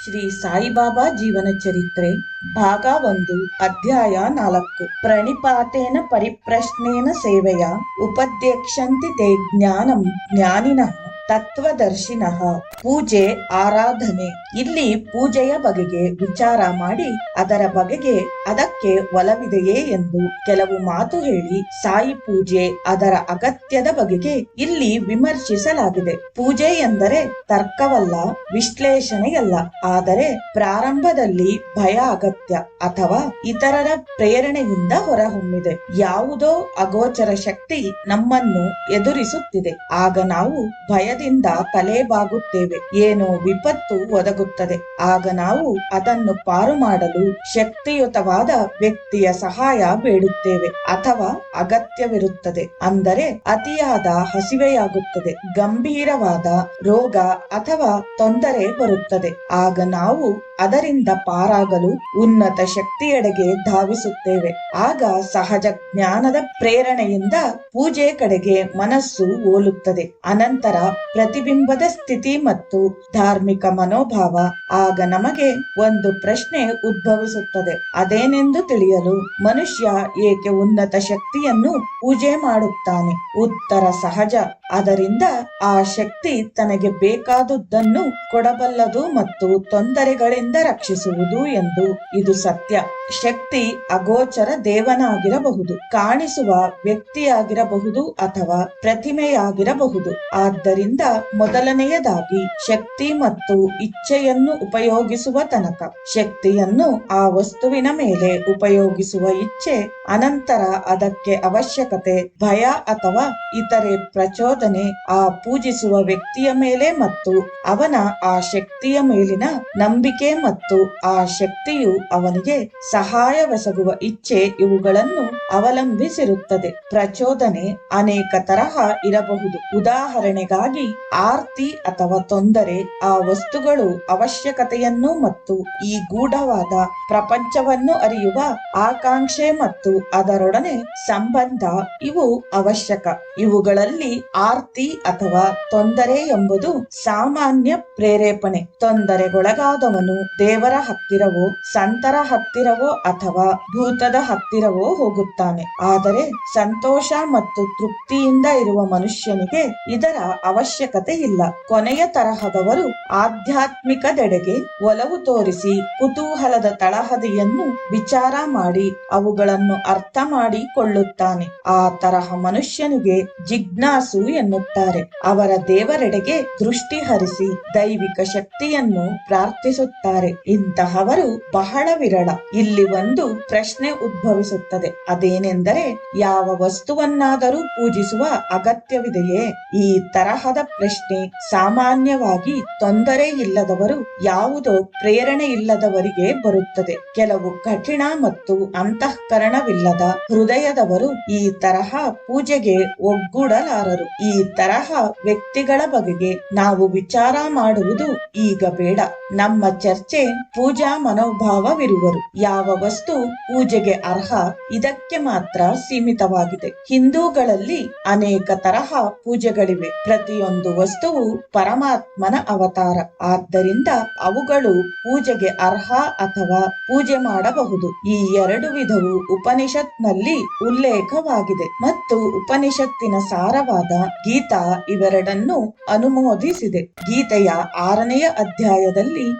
ಶ್ರೀ ಸಾಯಿಬಾಬಾ ಜೀವನ ಚರಿತ್ರೆ ಭಾಗ ಒಂದು ಅಧ್ಯಾಯ ನಾಲ್ಕು ಪ್ರಣಿಪಾತೇನ ಪರಿಪ್ರಶ್ನೇನ ಸೇವೆಯ ಉಪಧ್ಯಕ್ಷಂತಿ ತೇ ಜ್ಞಾನಂ ಜ್ಞಾನಿನಃ ತತ್ವದರ್ಶಿನಃ ಪೂಜೆ, ಆರಾಧನೆ. ಇಲ್ಲಿ ಪೂಜೆಯ ಬಗೆಗೆ ವಿಚಾರ ಮಾಡಿ ಅದರ ಬಗೆಗೆ ಅದಕ್ಕೆ ಒಲವಿದೆಯೇ ಎಂದು ಕೆಲವು ಮಾತು ಹೇಳಿ ಸಾಯಿ ಪೂಜೆ ಅದರ ಅಗತ್ಯದ ಬಗೆಗೆ ಇಲ್ಲಿ ವಿಮರ್ಶಿಸಲಾಗಿದೆ. ಪೂಜೆ ಎಂದರೆ ತರ್ಕವಲ್ಲ, ವಿಶ್ಲೇಷಣೆಯಲ್ಲ, ಆದರೆ ಪ್ರಾರಂಭದಲ್ಲಿ ಭಯ ಅಗತ್ಯ ಅಥವಾ ಇತರರ ಪ್ರೇರಣೆಯಿಂದ ಹೊರಹೊಮ್ಮಿದೆ. ಯಾವುದೋ ಅಗೋಚರ ಶಕ್ತಿ ನಮ್ಮನ್ನು ಎದುರಿಸುತ್ತಿದೆ. ಆಗ ನಾವು ಭಯದಿಂದ ತಲೆಬಾಗುತ್ತೇವೆ. ಏನೋ ವಿಪತ್ತು ಒದಗುತ್ತದೆ. ಆಗ ನಾವು ಅದನ್ನು ಪಾರು ಮಾಡಲು ಶಕ್ತಿಯುತವಾದ ವ್ಯಕ್ತಿಯ ಸಹಾಯ ಬೇಡುತ್ತೇವೆ ಅಥವಾ ಅಗತ್ಯವಿರುತ್ತದೆ. ಅಂದರೆ ಅತಿಯಾದ ಹಸಿವೆಯಾಗುತ್ತದೆ, ಗಂಭೀರವಾದ ರೋಗ ಅಥವಾ ತೊಂದರೆ ಬರುತ್ತದೆ. ಆಗ ನಾವು ಅದರಿಂದ ಪಾರಾಗಲು ಉನ್ನತ ಶಕ್ತಿಯೆಡೆಗೆ ಧಾವಿಸುತ್ತೇವೆ. ಆಗ ಸಹಜ ಜ್ಞಾನದ ಪ್ರೇರಣೆಯಿಂದ ಪೂಜೆ ಕಡೆಗೆ ಮನಸ್ಸು ಓಲುತ್ತದೆ ಅನಂತರ ಪ್ರತಿಬಿಂಬದ ಸ್ಥಿತಿ ಮತ್ತು ಧಾರ್ಮಿಕ ಮನೋಭಾವ ಆಗ ನಮಗೆ ಒಂದು ಪ್ರಶ್ನೆ ಉದ್ಭವಿಸುತ್ತದೆ. ಅದೇನೆಂದು ತಿಳಿಯಲು ಮನುಷ್ಯ ಏಕೆ ಉನ್ನತ ಶಕ್ತಿಯನ್ನು ಪೂಜೆ ಮಾಡುತ್ತಾನೆ? ಉತ್ತರ ಸಹಜ. ಅದರಿಂದ ಆ ಶಕ್ತಿ ತನಗೆ ಬೇಕಾದುದನ್ನು ಕೊಡಬಲ್ಲದು ಮತ್ತು ತೊಂದರೆಗಳಿಂದ ರಕ್ಷಿಸುವುದು ಎಂದು ಇದು ಸತ್ಯ. ಶಕ್ತಿ ಅಗೋಚರ ದೇವನಾಗಿರಬಹುದು. ಕಾಣಿಸುವ ವ್ಯಕ್ತಿಯಾಗಿರಬಹುದು ಅಥವಾ ಪ್ರತಿಮೆಯಾಗಿರಬಹುದು. ಆದ್ದರಿಂದ ಮೊದಲನೆಯದಾಗಿ ಶಕ್ತಿ ಮತ್ತು ಇಚ್ಛೆಯನ್ನು ಉಪಯೋಗಿಸುವ ತನಕ. ಶಕ್ತಿಯನ್ನು ಆ ವಸ್ತುವಿನ ಮೇಲೆ ಉಪಯೋಗಿಸುವ ಇಚ್ಛೆ ಅನಂತರ ಅದಕ್ಕೆ ಅವಶ್ಯಕತೆ, ಭಯ ಅಥವಾ ಇತರೆ ಪ್ರಚೋದನೆ ಆ ಪೂಜಿಸುವ ವ್ಯಕ್ತಿಯ ಮೇಲೆ ಮತ್ತು ಅವನ ಆ ಶಕ್ತಿಯ ಮೇಲಿನ ನಂಬಿಕೆ ಮತ್ತು ಆ ಶಕ್ತಿಯು ಅವನಿಗೆ ಸಹಾಯವೆಸಗುವ ಇಚ್ಛೆ ಇವುಗಳನ್ನು ಅವಲಂಬಿಸಿರುತ್ತದೆ. ಪ್ರಚೋದನೆ ಅನೇಕ ತರಹ ಇರಬಹುದು. ಉದಾಹರಣೆಗಾಗಿ ಆರ್ತಿ ಅಥವಾ ತೊಂದರೆ ಆ ವಸ್ತುಗಳು ಅವಶ್ಯಕತೆಯನ್ನು ಮತ್ತು ಈ ಗೂಢವಾದ ಪ್ರಪಂಚವನ್ನು ಅರಿಯುವ ಆಕಾಂಕ್ಷೆ ಮತ್ತು ಅದರೊಡನೆ ಸಂಬಂಧ ಇವು ಅವಶ್ಯಕ. ಇವುಗಳಲ್ಲಿ ಆರ್ತಿ ಅಥವಾ ತೊಂದರೆ ಎಂಬುದು ಸಾಮಾನ್ಯ ಪ್ರೇರೇಪಣೆ. ತೊಂದರೆಗೊಳಗಾದವನು ದೇವರ ಹತ್ತಿರವೋ, ಸಂತರ ಹತ್ತಿರವೋ ಅಥವಾ ಭೂತದ ಹತ್ತಿರವೋ ಹೋಗುತ್ತಾನೆ. ಆದರೆ ಸಂತೋಷ ಮತ್ತು ತೃಪ್ತಿಯಿಂದ ಇರುವ ಮನುಷ್ಯನಿಗೆ ಇದರ ಅವಶ್ಯಕತೆ ಇಲ್ಲ. ಕೊನೆಯ ತರಹದವರು ಆಧ್ಯಾತ್ಮಿಕದೆಡೆಗೆ ಒಲವು ತೋರಿಸಿ ಕುತೂಹಲದ ತಳಹದಿಯನ್ನು ವಿಚಾರ ಮಾಡಿ ಅವುಗಳನ್ನು ಅರ್ಥ ಮಾಡಿಕೊಳ್ಳುತ್ತಾನೆ. ಆ ತರಹ ಮನುಷ್ಯನಿಗೆ ಜಿಜ್ಞಾಸು ಎನ್ನುತ್ತಾರೆ. ಅವರ ದೇವರೆಡೆಗೆ ದೃಷ್ಟಿ ಹರಿಸಿ ದೈವಿಕ ಶಕ್ತಿಯನ್ನು ಪ್ರಾರ್ಥಿಸುತ್ತಾರೆ. ಇಂತಹವರು ಬಹಳ ವಿರಳ. ಇಲ್ಲಿ ಒಂದು ಪ್ರಶ್ನೆ ಉದ್ಭವಿಸುತ್ತದೆ. ಅದೇನೆಂದರೆ, ಯಾವ ವಸ್ತುವನ್ನಾದರೂ ಪೂಜಿಸುವ ಅಗತ್ಯವಿದೆಯೇ? ಈ ತರಹದ ಪ್ರಶ್ನೆ ಸಾಮಾನ್ಯವಾಗಿ ತೊಂದರೆ ಇಲ್ಲದವರು, ಯಾವುದೋ ಪ್ರೇರಣೆ ಇಲ್ಲದವರಿಗೆ ಬರುತ್ತದೆ. ಕೆಲವು ಕಠಿಣ ಮತ್ತು ಅಂತಃಕರಣವಿಲ್ಲದ ಹೃದಯದವರು ಈ ತರಹ ಪೂಜೆಗೆ ಒಗ್ಗೂಡಲಾರರು. ಈ ತರಹ ವ್ಯಕ್ತಿಗಳ ಬಗೆಗೆ ನಾವು ವಿಚಾರ ಮಾಡುವುದು ಈಗ ಬೇಡ. ನಮ್ಮ ಚರ್ಚೆ ಪೂಜಾ ಮನೋಭಾವವಿರುವರು. ಯಾವ ವಸ್ತು ಪೂಜೆಗೆ ಅರ್ಹ, ಇದಕ್ಕೆ ಮಾತ್ರ ಸೀಮಿತವಾಗಿದೆ. ಹಿಂದೂಗಳಲ್ಲಿ ಅನೇಕ ತರಹ ಪೂಜೆಗಳಿವೆ. ಪ್ರತಿಯೊಂದು ವಸ್ತುವು ಪರಮಾತ್ಮನ ಅವತಾರ. ಆದ್ದರಿಂದ ಅವುಗಳು ಪೂಜೆಗೆ ಅರ್ಹ ಅಥವಾ ಪೂಜೆ ಮಾಡಬಹುದು. ಈ ಎರಡು ವಿಧವು ಉಪನಿಷತ್ನಲ್ಲಿ ಉಲ್ಲೇಖವಾಗಿದೆ. ಮತ್ತು ಉಪನಿಷತ್ತಿನ ಸಾರವಾದ ಗೀತಾ ಇವೆರಡನ್ನು ಅನುಮೋದಿಸಿದೆ. ಗೀತೆಯ ಆರನೆಯ ಅಧ್ಯಾಯದಲ್ಲಿ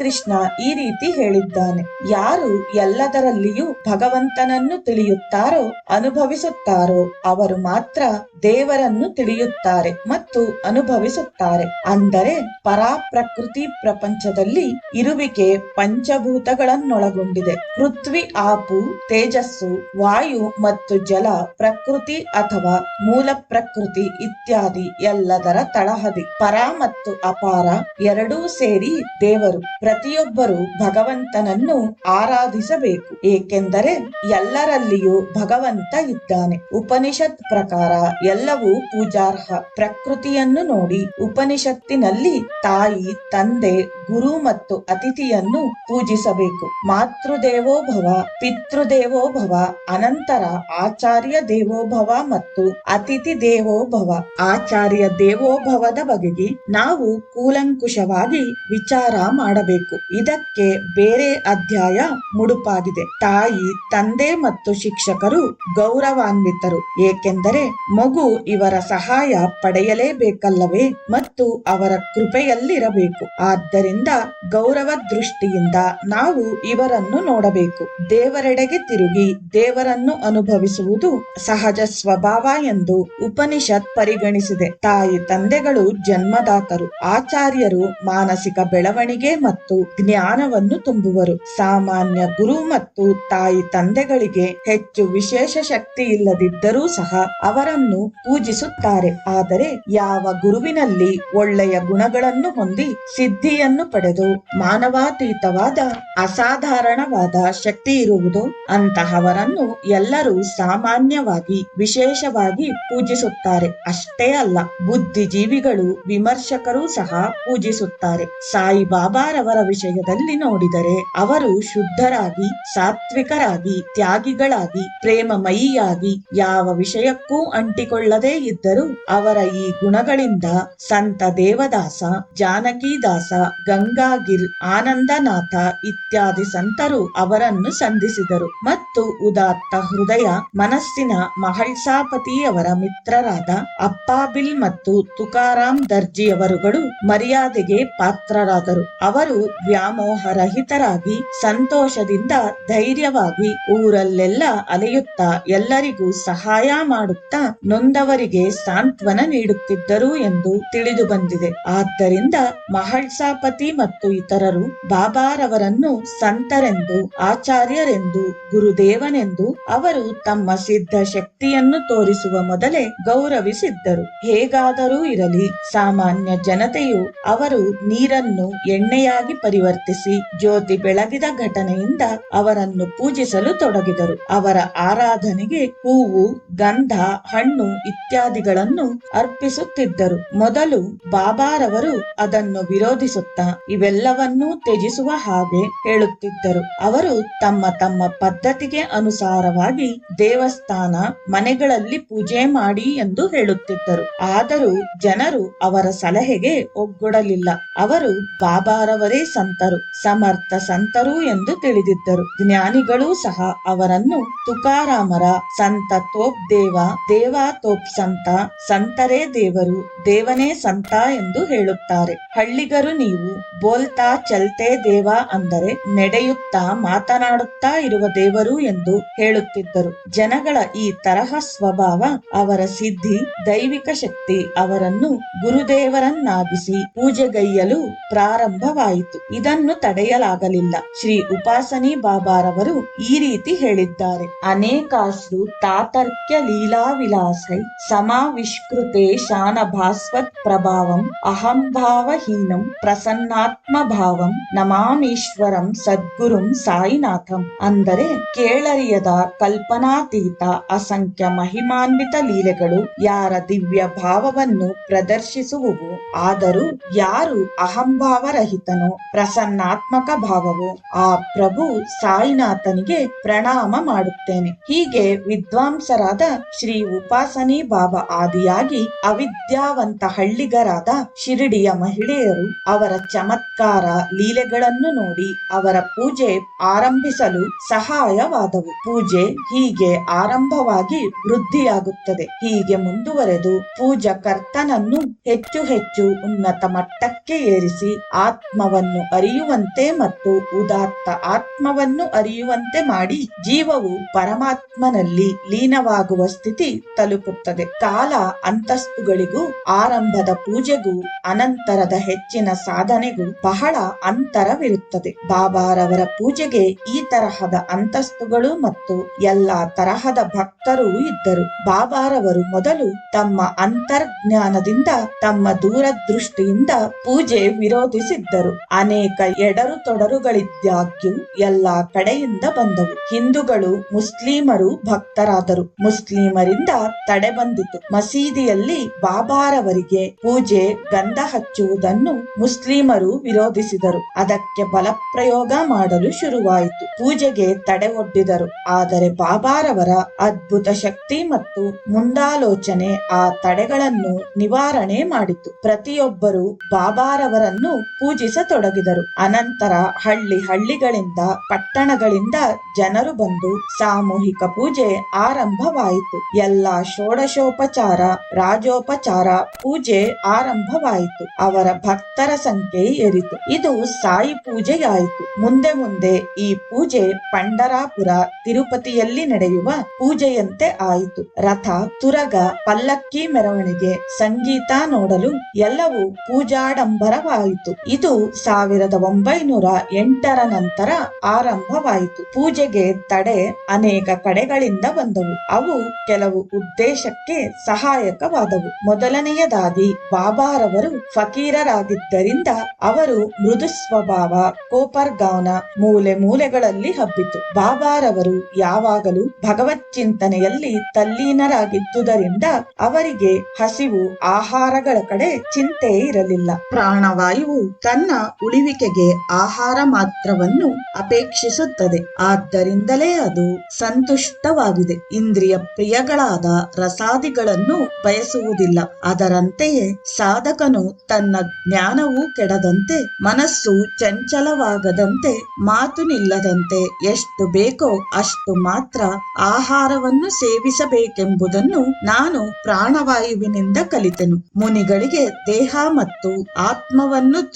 ಶ್ರೀಕೃಷ್ಣ ಈ ರೀತಿ ಹೇಳಿದ್ದಾನೆ. ಯಾರು ಎಲ್ಲದರಲ್ಲಿಯೂ ಭಗವಂತನನ್ನು ತಿಳಿಯುತ್ತಾರೋ, ಅನುಭವಿಸುತ್ತಾರೋ, ಅವರು ಮಾತ್ರ ದೇವರನ್ನು ತಿಳಿಯುತ್ತಾರೆ ಮತ್ತು ಅನುಭವಿಸುತ್ತಾರೆ. ಅಂದರೆ ಪರಾ ಪ್ರಕೃತಿ ಪ್ರಪಂಚದಲ್ಲಿ ಇರುವಿಕೆ ಪಂಚಭೂತಗಳನ್ನೊಳಗೊಂಡಿದೆ. ಪೃಥ್ವಿ, ಆಪು, ತೇಜಸ್ಸು, ವಾಯು ಮತ್ತು ಜಲ, ಪ್ರಕೃತಿ ಅಥವಾ ಮೂಲ ಪ್ರಕೃತಿ ಇತ್ಯಾದಿ ಎಲ್ಲದರ ತಳಹದಿ. ಪರ ಮತ್ತು ಅಪಾರ ಎರಡೂ ಸೇರಿ ದೇವರು. ಪ್ರತಿಯೊಬ್ಬರು ಭಗವಂತನನ್ನು ಆರಾಧಿಸಬೇಕು. ಏಕೆಂದರೆ ಎಲ್ಲರಲ್ಲಿಯೂ ಭಗವಂತ ಇದ್ದಾನೆ. ಉಪನಿಷತ್ ಪ್ರಕಾರ ಎಲ್ಲವೂ ಪೂಜಾರ್ಹ. ಪ್ರಕೃತಿಯನ್ನು ನೋಡಿ ಉಪನಿಷತ್ತಿನಲ್ಲಿ ತಾಯಿ, ತಂದೆ, ಗುರು ಮತ್ತು ಅತಿಥಿಯನ್ನು ಪೂಜಿಸಬೇಕು. ಮಾತೃದೇವೋ ಭವ, ಪಿತೃದೇವೋ ಭವ, ಅನಂತರ ಆಚಾರ್ಯ ದೇವೋಭವ ಮತ್ತು ಅತಿಥಿ ದೇವೋಭವ ಆಚಾರ್ಯ ದೇವೋಭವದ ಬಗೆಗೆ ನಾವು ಕೂಲಂಕುಷವಾಗಿ ವಿಚಾರ ಮಾಡಬೇಕು. ನೋಡಬೇಕು ಇದಕ್ಕೆ ಬೇರೆ ಅಧ್ಯಾಯ ಮುಡುಪಾಗಿದೆ. ತಾಯಿ, ತಂದೆ ಮತ್ತು ಶಿಕ್ಷಕರು ಗೌರವಾನ್ವಿತರು. ಏಕೆಂದರೆ ಮಗು ಇವರ ಸಹಾಯ ಪಡೆಯಲೇಬೇಕಲ್ಲವೇ ಮತ್ತು ಅವರ ಕೃಪೆಯಲ್ಲಿರಬೇಕು. ಆದ್ದರಿಂದ ಗೌರವ ದೃಷ್ಟಿಯಿಂದ ನಾವು ಇವರನ್ನು ನೋಡಬೇಕು. ದೇವರೆಡೆಗೆ ತಿರುಗಿ ದೇವರನ್ನು ಅನುಭವಿಸುವುದು ಸಹಜ ಸ್ವಭಾವ ಎಂದು ಉಪನಿಷತ್ ಪರಿಗಣಿಸಿದೆ. ತಾಯಿ, ತಂದೆಗಳು ಜನ್ಮದಾತರು. ಆಚಾರ್ಯರು ಮಾನಸಿಕ ಬೆಳವಣಿಗೆ ಮತ್ತು ಜ್ಞಾನವನ್ನು ತುಂಬುವರು. ಸಾಮಾನ್ಯ ಗುರು ಮತ್ತು ತಾಯಿ ತಂದೆಗಳಿಗೆ ಹೆಚ್ಚು ವಿಶೇಷ ಶಕ್ತಿ ಇಲ್ಲದಿದ್ದರೂ ಸಹ ಅವರನ್ನು ಪೂಜಿಸುತ್ತಾರೆ. ಆದರೆ ಯಾವ ಗುರುವಿನಲ್ಲಿ ಒಳ್ಳೆಯ ಗುಣಗಳನ್ನು ಹೊಂದಿ ಸಿದ್ಧಿಯನ್ನು ಪಡೆದು ಮಾನವಾತೀತವಾದ, ಅಸಾಧಾರಣವಾದ ಶಕ್ತಿ ಇರುವುದು ಅಂತಹವರನ್ನು ಎಲ್ಲರೂ ಸಾಮಾನ್ಯವಾಗಿ ವಿಶೇಷವಾಗಿ ಪೂಜಿಸುತ್ತಾರೆ. ಅಷ್ಟೇ ಅಲ್ಲ, ಬುದ್ಧಿಜೀವಿಗಳು ವಿಮರ್ಶಕರು ಸಹ ಪೂಜಿಸುತ್ತಾರೆ. ಸಾಯಿಬಾಬಾರವರ ವಿಷಯದಲ್ಲಿ ನೋಡಿದರೆ ಅವರು ಶುದ್ಧರಾಗಿ, ಸಾತ್ವಿಕರಾಗಿ, ತ್ಯಾಗಿಗಳಾಗಿ, ಪ್ರೇಮಮಯಿಯಾಗಿ ಯಾವ ವಿಷಯಕ್ಕೂ ಅಂಟಿಕೊಳ್ಳದೇ ಇದ್ದರೂ ಅವರ ಈ ಗುಣಗಳಿಂದ ಸಂತ ದೇವದಾಸ, ಜಾನಕಿದಾಸ, ಗಂಗಾಗಿರ್, ಆನಂದನಾಥ ಇತ್ಯಾದಿ ಸಂತರು ಅವರನ್ನು ಸಂಧಿಸಿದರು ಮತ್ತು ಉದಾತ್ತ ಹೃದಯ, ಮನಸ್ಸಿನ ಮಹಳ್ಸಾಪತಿಯವರ ಮಿತ್ರರಾದ ಅಪ್ಪಾಬಿಲ್ ಮತ್ತು ತುಕಾರಾಮ್ ದರ್ಜಿಯವರುಗಳು ಮರ್ಯಾದೆಗೆ ಪಾತ್ರರಾದರು. ಅವರು ವ್ಯಾಮೋಹರಹಿತರಾಗಿ ಸಂತೋಷದಿಂದ ಧೈರ್ಯವಾಗಿ ಊರಲ್ಲೆಲ್ಲ ಅಲೆಯುತ್ತಾ ಎಲ್ಲರಿಗೂ ಸಹಾಯ ಮಾಡುತ್ತಾ ನೊಂದವರಿಗೆ ಸಾಂತ್ವನ ನೀಡುತ್ತಿದ್ದರು ಎಂದು ತಿಳಿದು ಬಂದಿದೆ. ಆದ್ದರಿಂದ ಮಹಳ್ಸಾಪತಿ ಮತ್ತು ಇತರರು ಬಾಬಾರವರನ್ನು ಸಂತರೆಂದು, ಆಚಾರ್ಯರೆಂದು, ಗುರುದೇವನೆಂದು ಅವರು ತಮ್ಮ ಸಿದ್ಧ ಶಕ್ತಿಯನ್ನು ತೋರಿಸುವ ಮೊದಲೇ ಗೌರವಿಸಿದ್ದರು. ಹೇಗಾದರೂ ಇರಲಿ, ಸಾಮಾನ್ಯ ಜನತೆಯು ಅವರು ನೀರನ್ನು ಎಣ್ಣೆಯಾಗಿ ಪರಿವರ್ತಿಸಿ ಜ್ಯೋತಿ ಬೆಳಗಿದ ಘಟನೆಯಿಂದ ಅವರನ್ನು ಪೂಜಿಸಲು ತೊಡಗಿದರು. ಅವರ ಆರಾಧನೆಗೆ ಹೂವು, ಗಂಧ, ಹಣ್ಣು ಇತ್ಯಾದಿಗಳನ್ನು ಅರ್ಪಿಸುತ್ತಿದ್ದರು. ಮೊದಲು ಬಾಬಾರವರು ಅದನ್ನು ವಿರೋಧಿಸುತ್ತಾ ಇವೆಲ್ಲವನ್ನೂ ತ್ಯಜಿಸುವ ಹಾಗೆ ಹೇಳುತ್ತಿದ್ದರು. ಅವರು ತಮ್ಮ ತಮ್ಮ ಪದ್ಧತಿಗೆ ಅನುಸಾರವಾಗಿ ದೇವಸ್ಥಾನ ಮನೆಗಳಲ್ಲಿ ಪೂಜೆ ಮಾಡಿ ಎಂದು ಹೇಳುತ್ತಿದ್ದರು. ಆದರೂ ಜನರು ಅವರ ಸಲಹೆಗೆ ಒಗ್ಗೊಡಲಿಲ್ಲ. ಅವರು ಬಾಬಾರವರೇ ಸಂತರು, ಸಮರ್ಥ ಸಂತರು ಎಂದು ತಿಳಿದಿದ್ದರು. ಜ್ಞಾನಿಗಳೂ ಸಹ ಅವರನ್ನು ತುಕಾರಾಮರ ಸಂತ ತೋಪ್ ದೇವ ದೇವ ತೋಪ್ ಸಂತ, ಸಂತರೇ ದೇವರು, ದೇವನೇ ಸಂತ ಎಂದು ಹೇಳುತ್ತಾರೆ. ಹಳ್ಳಿಗರು ನೀವು ಬೋಲ್ತಾ ಚಲ್ತೆ ದೇವ ಅಂದರೆ ನಡೆಯುತ್ತಾ ಮಾತನಾಡುತ್ತಾ ಇರುವ ದೇವರು ಎಂದು ಹೇಳುತ್ತಿದ್ದರು. ಜನಗಳ ಈ ತರಹ ಸ್ವಭಾವ, ಅವರ ಸಿದ್ಧಿ, ದೈವಿಕ ಶಕ್ತಿ ಅವರನ್ನು ಗುರುದೇವರನ್ನಾಗಿಸಿ ಪೂಜೆಗೈಯಲು ಪ್ರಾರಂಭವಾಯಿತು. ಇದನ್ನು ತಡೆಯಲಾಗಲಿಲ್ಲ. ಶ್ರೀ ಉಪಾಸನಿ ಬಾಬಾರವರು ಈ ರೀತಿ ಹೇಳಿದ್ದಾರೆ. ಅನೇಕಾಶ್ರು ತಾತರ್ಕ್ಯ ಲೀಲಾ ವಿಲಾಸೈ ಸಮಾವಿಷ್ಕೃತೆ ಶಾನ ಭಾಸ್ವತ್ ಪ್ರಭಾವಂ ಅಹಂಭಾವಹೀನಂ ಪ್ರಸನ್ನಾತ್ಮ ಭಾವಂ ನಮಾಮೀಶ್ವರಂ ಸದ್ಗುರುಂ ಸಾಯಿನಾಥಂ ಅಂದರೆ ಕೇಳರಿಯದ ಕಲ್ಪನಾತೀತ ಅಸಂಖ್ಯ ಮಹಿಮಾನ್ವಿತ ಲೀಲೆಗಳು ಯಾರ ದಿವ್ಯ ಭಾವವನ್ನು ಪ್ರದರ್ಶಿಸುವುವು. ಆದರೂ ಯಾರು ಅಹಂಭಾವರಹಿತನೋ ಪ್ರಸನ್ನಾತ್ಮಕ ಭಾವವು. ಆ ಪ್ರಭು ಸಾಯಿನಾಥನಿಗೆ ಪ್ರಣಾಮ ಮಾಡುತ್ತೇನೆ. ಹೀಗೆ ವಿದ್ವಾಂಸರಾದ ಶ್ರೀ ಉಪಾಸನಿ ಬಾಬಾ ಆದಿಯಾಗಿ ಅವಿದ್ಯಾವಂತ ಹಳ್ಳಿಗರಾದ ಶಿರಡಿಯ ಮಹಿಳೆಯರು ಅವರ ಚಮತ್ಕಾರ ಲೀಲೆಗಳನ್ನು ನೋಡಿ ಅವರ ಪೂಜೆ ಆರಂಭಿಸಲು ಸಹಾಯವಾದವು. ಪೂಜೆ ಹೀಗೆ ಆರಂಭವಾಗಿ ವೃದ್ಧಿಯಾಗುತ್ತದೆ. ಹೀಗೆ ಮುಂದುವರೆದು ಪೂಜಾ ಕರ್ತನನ್ನು ಹೆಚ್ಚು ಹೆಚ್ಚು ಉನ್ನತ ಮಟ್ಟಕ್ಕೆ ಏರಿಸಿ ಆತ್ಮವನ್ನು ಅರಿಯುವಂತೆ ಮತ್ತು ಉದಾತ್ತ ಆತ್ಮವನ್ನು ಅರಿಯುವಂತೆ ಮಾಡಿ ಜೀವವು ಪರಮಾತ್ಮನಲ್ಲಿ ಲೀನವಾಗುವ ಸ್ಥಿತಿ ತಲುಪುತ್ತದೆ. ಕಾಲ ಅಂತಸ್ತುಗಳಿಗೂ ಆರಂಭದ ಪೂಜೆಗೂ ಅನಂತರದ ಹೆಚ್ಚಿನ ಸಾಧನೆಗೂ ಬಹಳ ಅಂತರವಿರುತ್ತದೆ. ಬಾಬಾರವರ ಪೂಜೆಗೆ ಈ ತರಹದ ಅಂತಸ್ತುಗಳು ಮತ್ತು ಎಲ್ಲಾ ತರಹದ ಭಕ್ತರು ಇದ್ದರು. ಬಾಬಾರವರು ಮೊದಲು ತಮ್ಮ ಅಂತರ್ಜ್ಞಾನದಿಂದ ತಮ್ಮ ದೂರದೃಷ್ಟಿಯಿಂದ ಪೂಜೆ ವಿರೋಧಿಸಿದ್ದರು. ಅನೇಕ ಎಡರು ತೊಡರುಗಳಿದ್ದಾಗ್ಯೂ ಎಲ್ಲಾ ಕಡೆಯಿಂದ ಬಂದವು. ಹಿಂದೂಗಳು ಮುಸ್ಲಿಮರು ಭಕ್ತರಾದರು. ಮುಸ್ಲಿಮರಿಂದ ತಡೆ ಬಂದಿತು. ಮಸೀದಿಯಲ್ಲಿ ಬಾಬಾರವರಿಗೆ ಪೂಜೆ, ಗಂಧ ಹಚ್ಚುವುದನ್ನು ಮುಸ್ಲಿಮರು ವಿರೋಧಿಸಿದರು. ಅದಕ್ಕೆ ಬಲಪ್ರಯೋಗ ಮಾಡಲು ಶುರುವಾಯಿತು. ಪೂಜೆಗೆ ತಡೆ ಒಡ್ಡಿದರು. ಆದರೆ ಬಾಬಾರವರ ಅದ್ಭುತ ಶಕ್ತಿ ಮತ್ತು ಮುಂದಾಲೋಚನೆ ಆ ತಡೆಗಳನ್ನು ನಿವಾರಣೆ ಮಾಡಿತು. ಪ್ರತಿಯೊಬ್ಬರು ಬಾಬಾರವರನ್ನು ಪೂಜಿಸತೊಡಗಿದರು. ಮಾಡತೊಡಗಿದರು ಅನಂತರ ಹಳ್ಳಿ ಹಳ್ಳಿಗಳಿಂದ, ಪಟ್ಟಣಗಳಿಂದ ಜನರು ಬಂದು ಸಾಮೂಹಿಕ ಪೂಜೆ ಆರಂಭವಾಯಿತು. ಎಲ್ಲ ಷೋಡಶೋಪಚಾರ, ರಾಜೋಪಚಾರ ಪೂಜೆ ಆರಂಭವಾಯಿತು. ಅವರ ಭಕ್ತರ ಸಂಖ್ಯೆ ಏರಿತು. ಇದು ಸಾಯಿ ಪೂಜೆಯಾಯಿತು. ಮುಂದೆ ಮುಂದೆ ಈ ಪೂಜೆ ಪಂಡರಾಪುರ, ತಿರುಪತಿಯಲ್ಲಿ ನಡೆಯುವ ಪೂಜೆಯಂತೆ ಆಯಿತು. ರಥ, ತುರಗ, ಪಲ್ಲಕ್ಕಿ ಮೆರವಣಿಗೆ, ಸಂಗೀತ ನೋಡಲು ಎಲ್ಲವೂ ಪೂಜಾಡಂಬರವಾಯಿತು. ಇದು ಸಾವಿರದ ಒಂಬೈನೂರ ಎಂಟರ ನಂತರ ಆರಂಭವಾಯಿತು. ಪೂಜೆಗೆ ತಡೆ ಅನೇಕ ಕಡೆಗಳಿಂದ ಬಂದವು. ಅವು ಕೆಲವು ಉದ್ದೇಶಕ್ಕೆ ಸಹಾಯಕವಾದವು. ಮೊದಲನೆಯದಾಗಿ ಬಾಬಾರವರು ಫಕೀರರಾಗಿದ್ದರಿಂದ ಅವರು ಮೃದು ಸ್ವಭಾವ ಕೋಪರ್ಗಾವ್ನ ಮೂಲೆ ಮೂಲೆಗಳಲ್ಲಿ ಹಬ್ಬಿತು. ಬಾಬಾರವರು ಯಾವಾಗಲೂ ಭಗವತ್ ಚಿಂತನೆಯಲ್ಲಿ ತಲ್ಲೀನರಾಗಿದ್ದುದರಿಂದ ಅವರಿಗೆ ಹಸಿವು, ಆಹಾರಗಳ ಕಡೆ ಚಿಂತೆ ಇರಲಿಲ್ಲ. ಪ್ರಾಣವಾಯುವು ತನ್ನ ಉಳಿವಿಕೆಗೆ ಆಹಾರ ಮಾತ್ರವನ್ನು ಅಪೇಕ್ಷಿಸುತ್ತದೆ. ಆದ್ದರಿಂದಲೇ ಅದು ಸಂತುಷ್ಟವಾಗಿದೆ. ಇಂದ್ರಿಯ ಪ್ರಿಯಗಳಾದ ರಸಾದಿಗಳನ್ನು ಬಯಸುವುದಿಲ್ಲ. ಅದರಂತೆಯೇ ಸಾಧಕನು ತನ್ನ ಜ್ಞಾನವೂ ಕೆಡದಂತೆ, ಮನಸ್ಸು ಚಂಚಲವಾಗದಂತೆ, ಮಾತು ನಿಲ್ಲದಂತೆ ಎಷ್ಟು ಬೇಕೋ ಅಷ್ಟು ಮಾತ್ರ ಆಹಾರವನ್ನು ಸೇವಿಸಬೇಕೆಂಬುದನ್ನು ನಾನು ಪ್ರಾಣವಾಯುವಿನಿಂದ ಕಲಿತೆನು. ಮುನಿಗಳಿಗೆ ದೇಹ ಮತ್ತು ಆತ್ಮವನ್ನು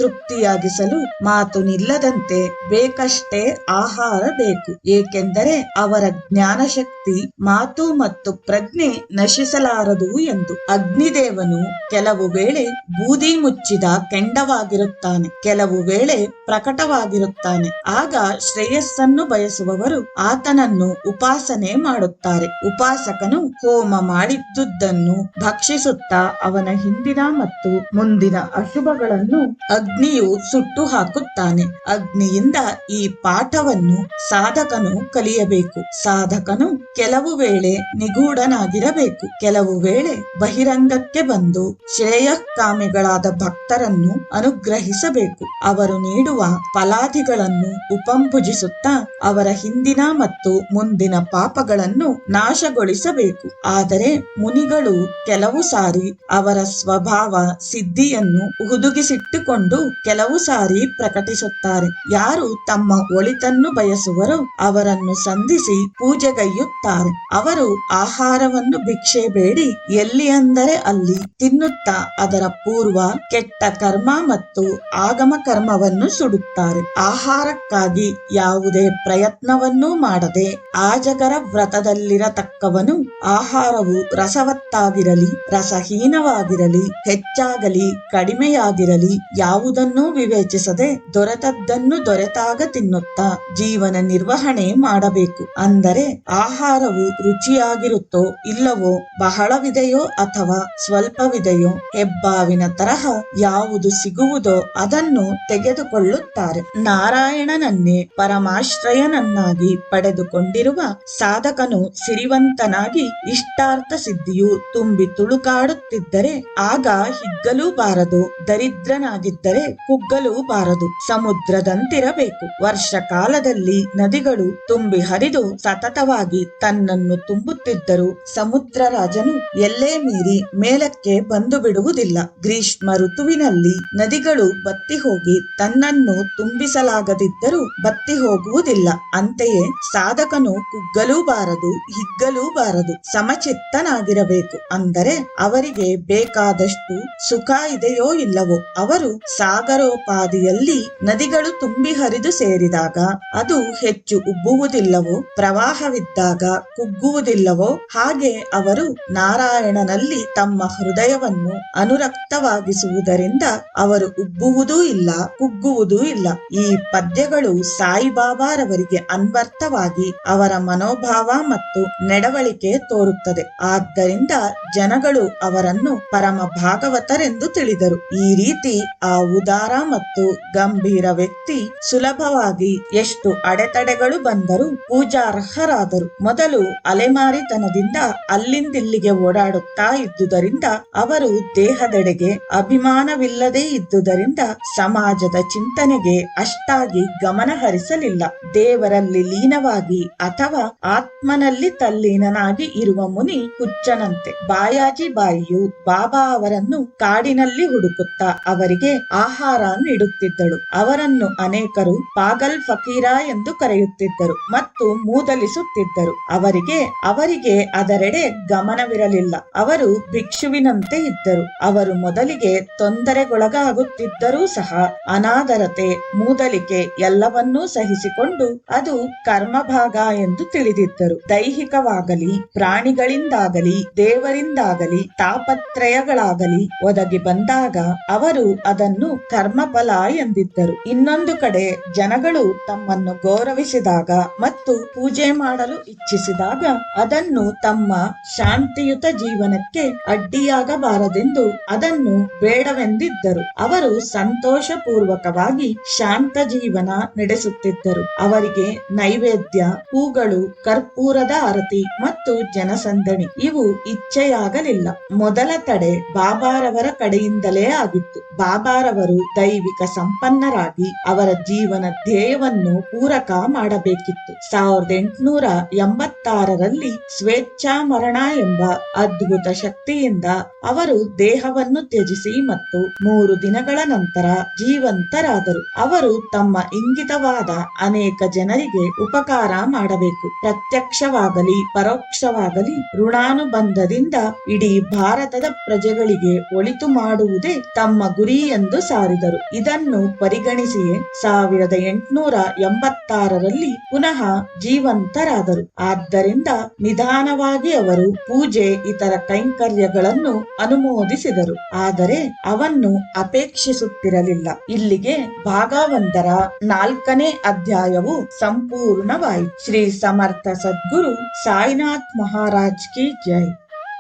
ತೃಪ್ತಿಯಾಗಿಸಲು ಮಾತು ನಿಲ್ಲದಂತೆ ಬೇಕಷ್ಟೇ ಆಹಾರ ಬೇಕು. ಏಕೆಂದರೆ ಅವರ ಜ್ಞಾನಶಕ್ತಿ, ಮಾತು ಮತ್ತು ಪ್ರಜ್ಞೆ ನಶಿಸಲಾರದು ಎಂದು. ಅಗ್ನಿದೇವನು ಕೆಲವು ವೇಳೆ ಬೂದಿ ಮುಚ್ಚಿದ ಕೆಂಡವಾಗಿರುತ್ತಾನೆ, ಕೆಲವು ವೇಳೆ ಪ್ರಕಟವಾಗಿರುತ್ತಾನೆ. ಆಗ ಶ್ರೇಯಸ್ಸನ್ನು ಬಯಸುವವರು ಆತನನ್ನು ಉಪಾಸನೆ ಮಾಡುತ್ತಾರೆ. ಉಪಾಸಕನು ಹೋಮ ಮಾಡಿದ್ದುದನ್ನು ಭಕ್ಷಿಸುತ್ತಾ ಅವನ ಹಿಂದಿನ ಮತ್ತು ಮುಂದಿನ ಅಶುಭಗಳನ್ನು ಅಗ್ನಿಯು ಸುಟ್ಟು ಹಾಕುತ್ತಾನೆ ಅಗ್ನಿಯಿಂದ ಈ ಪಾಠವನ್ನು ಸಾಧಕನು ಕಲಿಯಬೇಕು. ಸಾಧಕನು ಕೆಲವು ವೇಳೆ ನಿಗೂಢನಾಗಿರಬೇಕು. ಕೆಲವು ವೇಳೆ ಬಹಿರಂಗಕ್ಕೆ ಬಂದು ಶ್ರೇಯಕಾಮಿಗಳಾದ ಭಕ್ತರನ್ನು ಅನುಗ್ರಹಿಸಬೇಕು. ಅವರು ನೀಡುವ ಫಲಾದಿಗಳನ್ನು ಉಪಂಭುಜಿಸುತ್ತಾ ಅವರ ಹಿಂದಿನ ಮತ್ತು ಮುಂದಿನ ಪಾಪಗಳನ್ನು ನಾಶಗೊಳಿಸಬೇಕು. ಆದರೆ ಮುನಿಗಳು ಕೆಲವು ಸಾರಿ ಅವರ ಸ್ವಭಾವ, ಸಿದ್ಧಿಯನ್ನು ಹುದುಗಿಸಿಟ್ಟುಕೊಂಡು ಕೆಲವು ಸಾರಿ ಪ್ರಕಟಿಸುತ್ತಾರೆ. ಯಾರು ತಮ್ಮ ಒಳಿತನ್ನು ಬಯಸುವರೋ ಅವರನ್ನು ಸಂಧಿಸಿ ಪೂಜೆಗೈಯುತ್ತಾರೆ. ಅವರು ಆಹಾರವನ್ನು ಭಿಕ್ಷೆ ಬೇಡಿ, ಎಲ್ಲಿ ಅಂದರೆ ಅಲ್ಲಿ ತಿನ್ನುತ್ತಾ ಅದರ ಪೂರ್ವ ಕೆಟ್ಟ ಕರ್ಮ ಮತ್ತು ಆಗಮ ಕರ್ಮವನ್ನು ಸುಡುತ್ತಾರೆ. ಆಹಾರಕ್ಕಾಗಿ ಯಾವುದೇ ಪ್ರಯತ್ನವನ್ನೂ ಮಾಡದೆ ಆಜಗರ ವ್ರತದಲ್ಲಿರತಕ್ಕವನು ಆಹಾರವು ರಸವತ್ತಾಗಿರಲಿ, ರಸಹೀನವಾಗಿರಲಿ, ಹೆಚ್ಚಾಗಲಿ, ಕಡಿಮೆಯಾಗಿರಲಿ ಯಾವುದನ್ನೂ ವಿವೇಚಿಸದೆ ದೊರೆತದ್ದನ್ನು ದೊರೆತಾಗ ತಿನ್ನುತ್ತಾ ಜೀವನ ನಿರ್ವಹಣೆ ಮಾಡಬೇಕು. ಅಂದರೆ ಆಹಾರವು ರುಚಿಯಾಗಿರುತ್ತೋ ಇಲ್ಲವೋ ಬಹಳವಿದೆಯೋ ಅಥವಾ ಸ್ವಲ್ಪವಿದೆಯೋ ಹೆಬ್ಬಾವಿನ ತರಹ ಯಾವುದು ಸಿಗುವುದೋ ಅದನ್ನು ತೆಗೆದುಕೊಳ್ಳುತ್ತಾರೆ. ನಾರಾಯಣನನ್ನೇ ಪರಮಾಶ್ರಯನನ್ನಾಗಿ ಪಡೆದುಕೊಂಡಿರುವ ಸಾಧಕನು ಸಿರಿವಂತನಾಗಿ ಇಷ್ಟಾರ್ಥ ಸಿದ್ಧಿಯು ತುಂಬಿ ತುಳುಕಾಡುತ್ತಿದ್ದರೆ ಆಗ ಹಿಗ್ಗಲೂ ಬಾರದು ದರಿದ್ರನಾಗಿದ್ದರೆ ಕುಗ್ಗಲೂ ಬಾರದು ಸಮುದ್ರದಂತಿರಬೇಕು. ವರ್ಷ ಕಾಲದಲ್ಲಿ ನದಿಗಳು ತುಂಬಿ ಹರಿದು ಸತತವಾಗಿ ತನ್ನನ್ನು ತುಂಬುತ್ತಿದ್ದರೂ ಸಮುದ್ರ ರಾಜನು ಎಲ್ಲೇ ಮೀರಿ ಮೇಲಕ್ಕೆ ಬಂದು ಬಿಡುವುದಿಲ್ಲ ಗ್ರೀಷ್ಮ ಋತುವಿನಲ್ಲಿ ನದಿಗಳು ಬತ್ತಿ ಹೋಗಿ ತನ್ನನ್ನು ತುಂಬಿಸಲಾಗದಿದ್ದರೂ ಬತ್ತಿ ಹೋಗುವುದಿಲ್ಲ ಅಂತೆಯೇ ಸಾಧಕನು ಕುಗ್ಗಲೂಬಾರದು ಬಾರದು ಹಿಗ್ಗಲೂ ಬಾರದು ಸಮಚಿತ್ತನಾಗಿರಬೇಕು. ಅಂದರೆ ಅವರಿಗೆ ಬೇಕಾದಷ್ಟು ಸುಖ ಇದೆಯೋ ಇಲ್ಲವೋ, ಅವರು ಸಾಗರೋಪಾದಿಯಲ್ಲಿ ನದಿಗಳು ತುಂಬಿ ಹರಿದು ಸೇರಿದಾಗ ಅದು ಹೆಚ್ಚು ಉಬ್ಬುವುದಿಲ್ಲವೋ, ಪ್ರವಾಹವಿದ್ದಾಗ ಕುಗ್ಗುವುದಿಲ್ಲವೋ, ಹಾಗೆ ಅವರು ನಾರಾಯಣನಲ್ಲಿ ತಮ್ಮ ಹೃದಯವನ್ನು ಅನುರಕ್ತವಾಗಿಸುವುದರಿಂದ ಅವರು ಉಬ್ಬುವುದೂ ಇಲ್ಲ, ಕುಗ್ಗುವುದೂ ಇಲ್ಲ. ಈ ಪದ್ಯಗಳು ಸಾಯಿಬಾಬಾರವರಿಗೆ ಅನ್ವರ್ಥವಾಗಿ ಅವರ ಮನೋಭಾವ ಮತ್ತು ನಡವಳಿಕೆ ತೋರುತ್ತದೆ. ಆದ್ದರಿಂದ ಜನಗಳು ಅವರನ್ನು ಪರಮ ಭಾಗವತರೆಂದು ತಿಳಿದರು. ಈ ರೀತಿ ಆ ಉದಾರ ಮತ್ತು ಗಂಭೀರ ವ್ಯಕ್ತಿ ಸುಲಭವಾಗಿ ಎಷ್ಟು ಅಡೆತಡೆಗಳು ಬಂದರೂ ಪೂಜಾರ್ಹರಾದರು. ಮೊದಲು ಮೊದಲು ಅಲೆಮಾರಿತನದಿಂದ ಅಲ್ಲಿಂದಿಲ್ಲಿಗೆ ಓಡಾಡುತ್ತಾ ಇದ್ದುದರಿಂದ ಅವರು ದೇಹದೆಡೆಗೆ ಅಭಿಮಾನವಿಲ್ಲದೇ ಇದ್ದುದರಿಂದ ಸಮಾಜದ ಚಿಂತನೆಗೆ ಅಷ್ಟಾಗಿ ಗಮನ ಹರಿಸಲಿಲ್ಲ ದೇವರಲ್ಲಿ ಲೀನವಾಗಿ ಅಥವಾ ಆತ್ಮನಲ್ಲಿ ತಲ್ಲೀನನಾಗಿ ಇರುವ ಮುನಿ ಹುಚ್ಚನಂತೆ. ಬಾಯಾಜಿ ಬಾಯಿಯು ಬಾಬಾ ಅವರನ್ನು ಕಾಡಿನಲ್ಲಿ ಹುಡುಕುತ್ತಾ ಅವರಿಗೆ ಆಹಾರ ನೀಡುತ್ತಿದ್ದಳು ಅವರನ್ನು ಅನೇಕರು ಪಾಗಲ್ ಫಕೀರ ಎಂದು ಕರೆಯುತ್ತಿದ್ದರು ಮತ್ತು ಮೂದಲಿಸುತ್ತಿದ್ದರು. ಅವರಿಗೆ ಅವರಿಗೆ ಅದರೆಡೆ ಗಮನವಿರಲಿಲ್ಲ. ಅವರು ಭಿಕ್ಷುವಿನಂತೆ ಇದ್ದರು. ಅವರು ಮೊದಲಿಗೆ ತೊಂದರೆಗೊಳಗಾಗುತ್ತಿದ್ದರೂ ಸಹ ಅನಾದರತೆ, ಮೂದಲಿಕೆ ಎಲ್ಲವನ್ನೂ ಸಹಿಸಿಕೊಂಡು ಅದು ಕರ್ಮಭಾಗ ಎಂದು ತಿಳಿದಿದ್ದರು. ದೈಹಿಕವಾಗಲಿ, ಪ್ರಾಣಿಗಳಿಂದಾಗಲಿ, ದೇವರಿಂದಾಗಲಿ, ತಾಪತ್ರಯಗಳಾಗಲಿ ಒದಗಿ ಬಂದಾಗ ಅವರು ಅದನ್ನು ಕರ್ಮಫಲ ಎಂದಿದ್ದರು. ಇನ್ನೊಂದು ಕಡೆ ಜನಗಳು ತಮ್ಮನ್ನು ಗೌರವಿಸಿದಾಗ ಮತ್ತು ಪೂಜೆ ಮಾಡಲು ಇಚ್ಛಿಸಿದಾಗ ಅದನ್ನು ತಮ್ಮ ಶಾಂತಿಯುತ ಜೀವನಕ್ಕೆ ಅಡ್ಡಿಯಾಗಬಾರದೆಂದು ಅದನ್ನು ಬೇಡವೆಂದಿದ್ದರು. ಅವರು ಸಂತೋಷ ಪೂರ್ವಕವಾಗಿ ಶಾಂತ ಜೀವನ ನಡೆಸುತ್ತಿದ್ದರು. ಅವರಿಗೆ ನೈವೇದ್ಯ, ಹೂಗಳು, ಕರ್ಪೂರದ ಆರತಿ ಮತ್ತು ಜನಸಂದಣಿ ಇವು ಇಚ್ಛೆಯಾಗಲಿಲ್ಲ. ಮೊದಲ ತಡೆ ಬಾಬಾರವರ ಕಡೆಯಿಂದಲೇ ಆಗಿತ್ತು. ಬಾಬಾರವರು ದೈವಿಕ ಸಂಪನ್ನರಾಗಿ ಅವರ ಜೀವನ ಧ್ಯೇಯವನ್ನು ಪೂರಕ ಮಾಡಬೇಕಿತ್ತು. ಸಾವಿರದ ಎಂಟುನೂರ ಎಂಬತ್ತಾರರಲ್ಲಿ ಸ್ವೇಚ್ಛಾ ಮರಣ ಎಂಬ ಅದ್ಭುತ ಶಕ್ತಿಯಿಂದ ಅವರು ದೇಹವನ್ನು ತ್ಯಜಿಸಿ ಮತ್ತು ಮೂರು ದಿನಗಳ ನಂತರ ಜೀವಂತರಾದರು. ಅವರು ತಮ್ಮ ಇಂಗಿತವಾದ ಅನೇಕ ಜನರಿಗೆ ಉಪಕಾರ ಮಾಡಬೇಕು. ಪ್ರತ್ಯಕ್ಷವಾಗಲಿ, ಪರೋಕ್ಷವಾಗಲಿ ಋಣಾನುಬಂಧದಿಂದ ಇಡೀ ಭಾರತದ ಪ್ರಜೆಗಳಿಗೆ ಒಳಿತು ಮಾಡುವುದೇ ತಮ್ಮ ಗುರಿ ಎಂದು ಸಾರಿದರು. ಇದನ್ನು ಪರಿಗಣಿಸಿಯೇ ಸಾವಿರದ ಎಂಟುನೂರ ಎಂಬತ್ತಾರರಲ್ಲಿ ಪುನಃ ಜೀವಂತರಾದರು. ಆದ್ದರಿಂದ ನಿಧಾನವಾಗಿ ಅವರು ಪೂಜೆ, ಇತರ ಕೈಂಕರ್ಯಗಳನ್ನು ಅನುಮೋದಿಸಿದರು. ಆದರೆ ಅವನ್ನು ಅಪೇಕ್ಷಿಸುತ್ತಿರಲಿಲ್ಲ. ಇಲ್ಲಿಗೆ ಭಾಗವಂತರ ನಾಲ್ಕನೇ ಅಧ್ಯಾಯವು ಸಂಪೂರ್ಣವಾಯಿತು. ಶ್ರೀ ಸಮರ್ಥ ಸದ್ಗುರು ಸಾಯಿನಾಥ್ ಮಹಾರಾಜ್ ಕಿ ಜೈ.